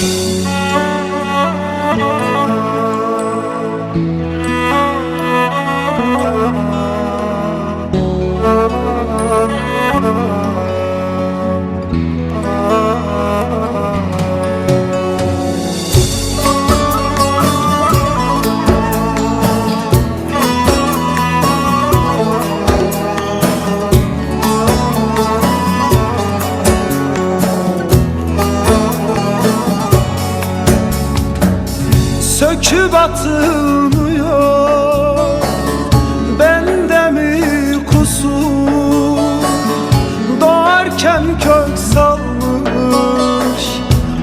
Música batılmıyor Bende mi kusur? Doğarken kök salmış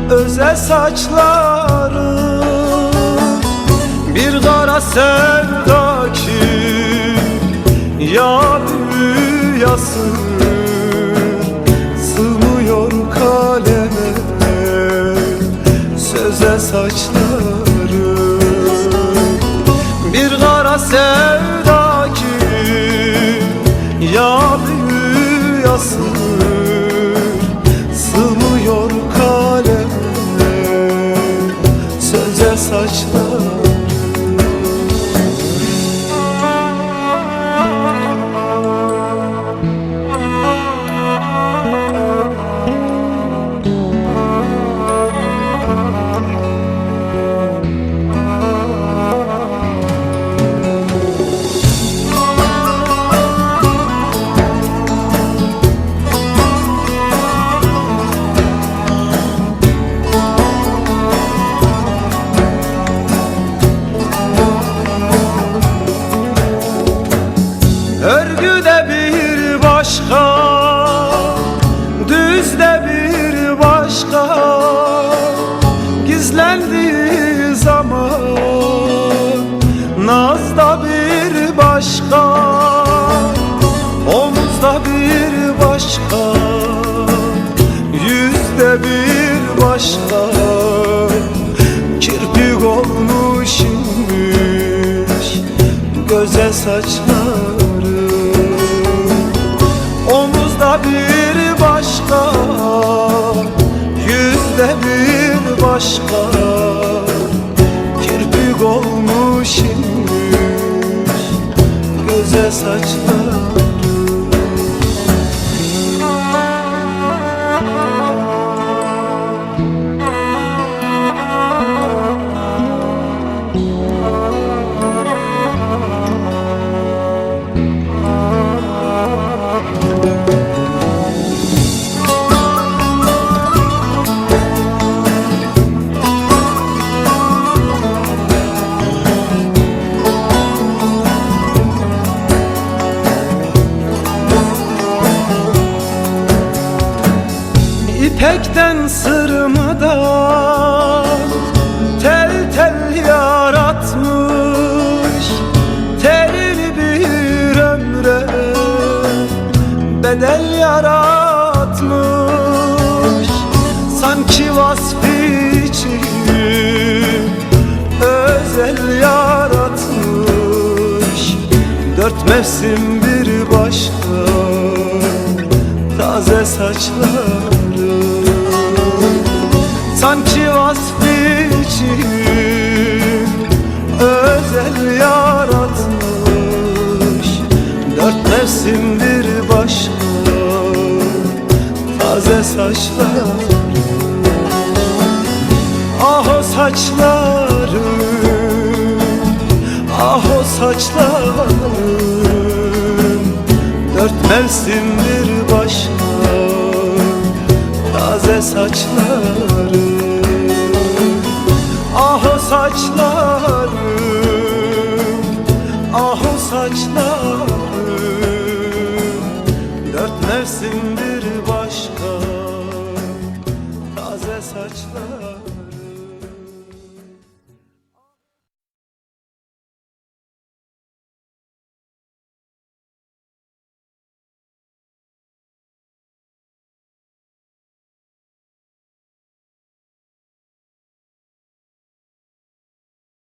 Öze saçları. Bir kara sevda ki Ya büyüyasın Sığmıyor kaleme Söze saçları büyüyasın Sığmıyor kaleme Söze saçları başka Gizlendiği zaman. Nazda bir başka Omuzda bir başka Yüzde bir başka. Kirpik olmuş inmiş Göze saçları başka Kirpik olmuş inmiş Göze saçları İpekten sırmadan tel tel yaratmış. Terli bir ömre bedel yaratmış. Sanki vasfı özel yaratmış. Dört mevsim bir başka taze saçları Sanki vasfı için özel yaratmış. Dört mevsim bir başka. Taze saçları Ah o saçları Ah o saçların Dört mevsim bir başka. Taze saçları Ah o saçları Ah o saçları Dört mevsim bir başka Taze saçlar